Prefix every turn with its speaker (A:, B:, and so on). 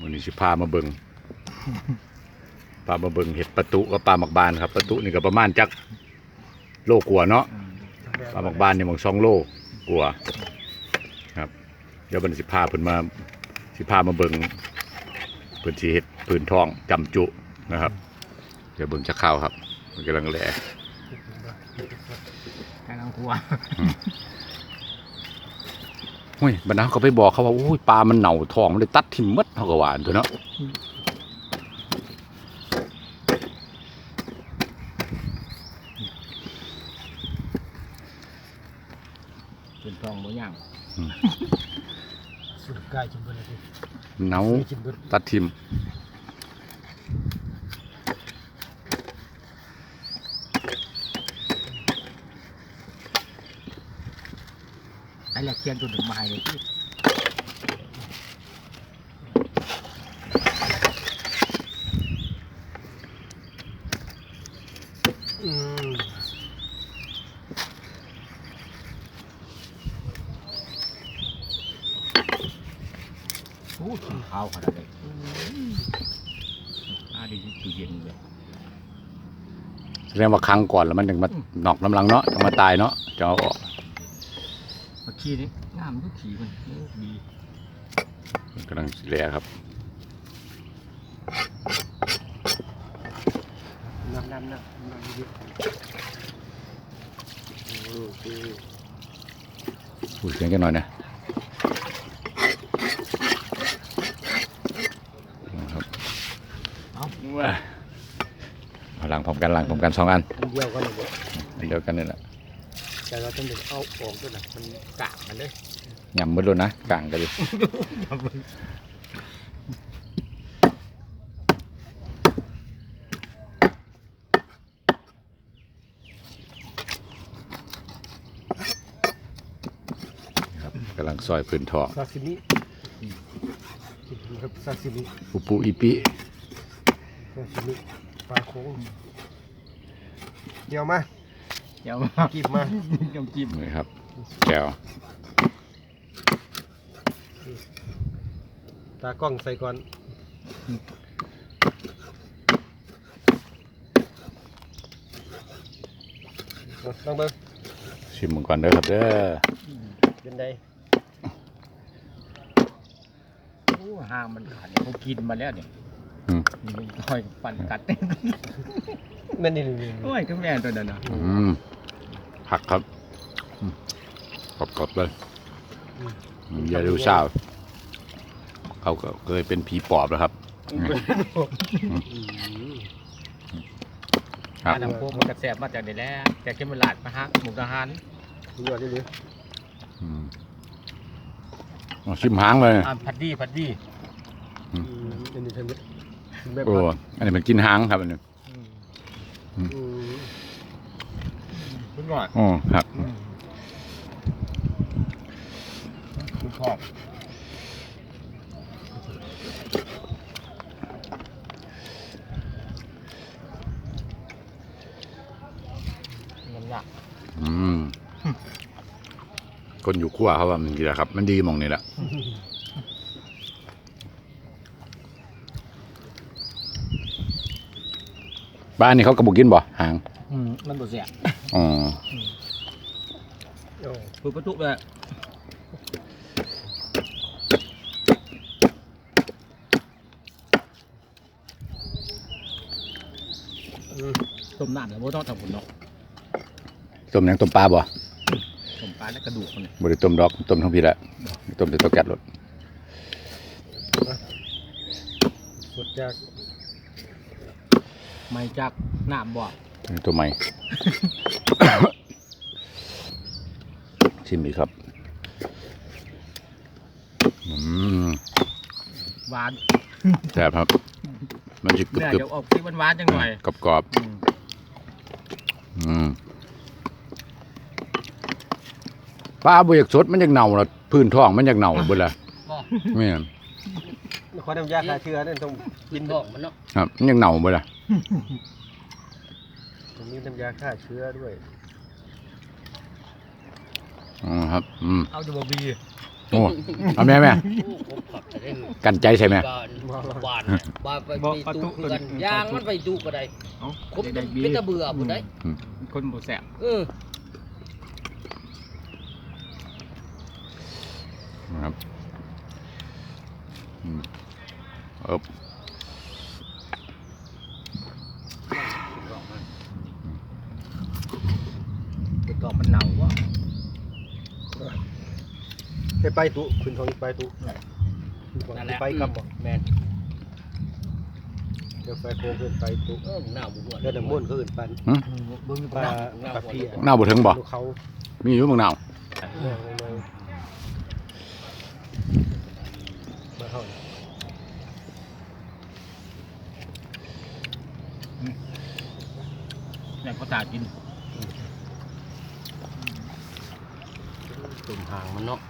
A: วันนี้สิพามาเบิงพามาเบิงเห็ดประตูกับปลาหมักบานครับประตูนี่ก็ประมาณจักโลกว่าเนาะปลาหมักบานนี่หมองสองโลกว่าครับเดี๋ยวบันสิพาเพิ่นมาสิพามาเบิงเพิ่นสิเห็ดพื้นทองจำจุนะครับ เดี๋ยวเบิงจะเข้าวครับมันกำลังแหล
B: กำลังกลัว
A: เฮ้ยบรรดาเขาไปบอกเขาว่าโอ้ยปลามันเน่าทองมันเลยตัดทิ่มหมัดเขาก็หวาอันตัวเนาะ
B: เป็นทองบ่ย่าง
C: สุดกายจิมเบอร์เลย
A: เน่า
C: จิมเบอร์
A: ตัดทิ่ม
B: ไอ้แหลกเคียนตัวหนึ่งมาให้เลยพี่
C: อืม
B: โอ้ขี้ขาวขนาดนี้อ่าดีตู้เย็นเลย
A: แสดงว่าครั้งก่อนแล้วมันถึงมาหนอกน้ำลังเนาะถึงมาตายเนาะจะเอาออก
B: มาขี้นี่งามทุกขี้มันโอ้ดี
A: มันกำลังสิแหลครับ
C: น้ำน้ำน้ำน้ำดิบโอเค
A: พูดเสียงกันหน่อยนะนะครับ
B: เอ้า
A: เอาหลังพร้อมกันหลังพร้อมกันสองอัน
C: อันเดียวกันเลย
A: อันเดียวกันนี่แหละ
C: แต่เราต้องเด็เอาออกด้วยนะมันกะมันเลย
A: ยำมืดเลยนะกลางกันดิครับกำลังซอยพื้นทอง
C: ซาซิมิครับซาซิมิ
A: ปูปูอีปิ
C: ซาซิมิปลาโค้งเดี๋ยวมา
B: เดี๋ยวมา
C: กีบมา
B: น้ำจิ้ม
A: นี่ครับแก้ว
C: ตากล้องใส่ก่อนเอาลองเบิ่ง
A: ชิมมันก่อนเด้อครับเด้อ
C: เป็นไง
B: โอ้ห้างมันขาดเขากินมาแล้วเนี่ย
A: อืม
B: นี่มันค่อยปั่นกัด
C: แม่นนี่นี่นี่
B: โอ้ยก็แม่นตัวนั้นนะ
A: อืม ผักครับอืมกรอบๆเลยอืมอย่าดูสาวเขาก็เคยเป็นผีปอบแล้วครับ
C: อืม
A: ครับ
B: อันน้ำโคกมันกระแสบมาจากเดี๋ยวแล้วจากเขมราดมาฮักหมูกระหัน
C: สุดยอดเลย
A: อืมเอาชิมหางเลย
B: อ่าพัดดีพัดดี
C: อืมอันนี้ฉันแบบ
A: โอ้
C: ว่า
A: อันนี้มันกินหางครับอันนี้
C: อืม
B: คุณก่อน
A: อ๋อครับ
B: คุณชอบมันหนัก
A: อืม คนอยู่ขั้วเขาว่ามันดีแหละครับ มันดีหมองนี่แหละบ้านนี้เขากระบุกกินบ่หาง
B: อืมมันบ่เสีย
A: อ๋อ
C: โอ้
B: เปิดประตูเลย
C: อืม
B: ต้มน้ำแล้วบ่ต้องทำผลเนาะ
A: ต้มหยังต้มปลาบ่
B: ต้มปลาและกระดูกมันเนี่ย
A: บ่ได้ต้มดอกต้มทั้งพี่ละต้มแต่ตัวแก๊สรถ
C: สดจาก
B: ไม่จากน้ำบ่
A: ตัวใหม่ ชิมอีกครับอืม
B: หวาน
A: แซ่บครับ มันจะกรึบ
B: เนี่ย
A: กรึบ
B: เดี๋ยวออกที่หวานๆจังหน่อย
A: กรอบกรอบ
B: อืม
A: ๆอืมปลาบ่อยากสดมันอยากเน่าละพื้นท้องมันอยากเน่าเบิดละ
B: บ่
A: แม่น
C: ขอน้ำยาฆ่าเชื้อนั่นต้อง
B: กินท้องมันเนาะ
A: ครับมันอยากเน่าเบิดละ
C: ต้องมีน้ำยาฆ่าเชื้อด้วย
A: อ๋อครับ อืม
B: เอาดูบ่บี
A: โอ้ เอาแม่แม่
B: โอ้ผมขับจะได้
A: กันใจใช่ไหม
B: ก่อน
C: ว้า
D: บ้านบ้านไปไปตุกกันยางมันไปตุกก็ได้
B: เอ้า
D: คม
B: ได้
D: เป็น
B: บี
D: เป็นตะเบื่อผู้ใด
B: คนบ่แสบ
D: เออ
A: นะครับอืมเอบ
D: ไปตอกมันหนาววะ
C: ไปไปตุขึ้นของไปตุ
D: นั่นแหละ
C: ไปกลับบ่
D: แม่น
C: เดี๋ยวไปโค้งขึ้นไปตุ
D: เออหนาวบุหัว
C: เดี๋ยวน้ำมันต์เขาอื่นปัน
D: เบิ่ง
C: ปลา
D: หนาว
C: ปลาเพีย
A: หน้าบ่ถึงบ่
C: ลูกเขา
A: มีอยู่เมืองนาว
C: แม่งเลยมาเข้า
B: อย่างเขาตากิน
D: ตุ่มทางมันเนาะ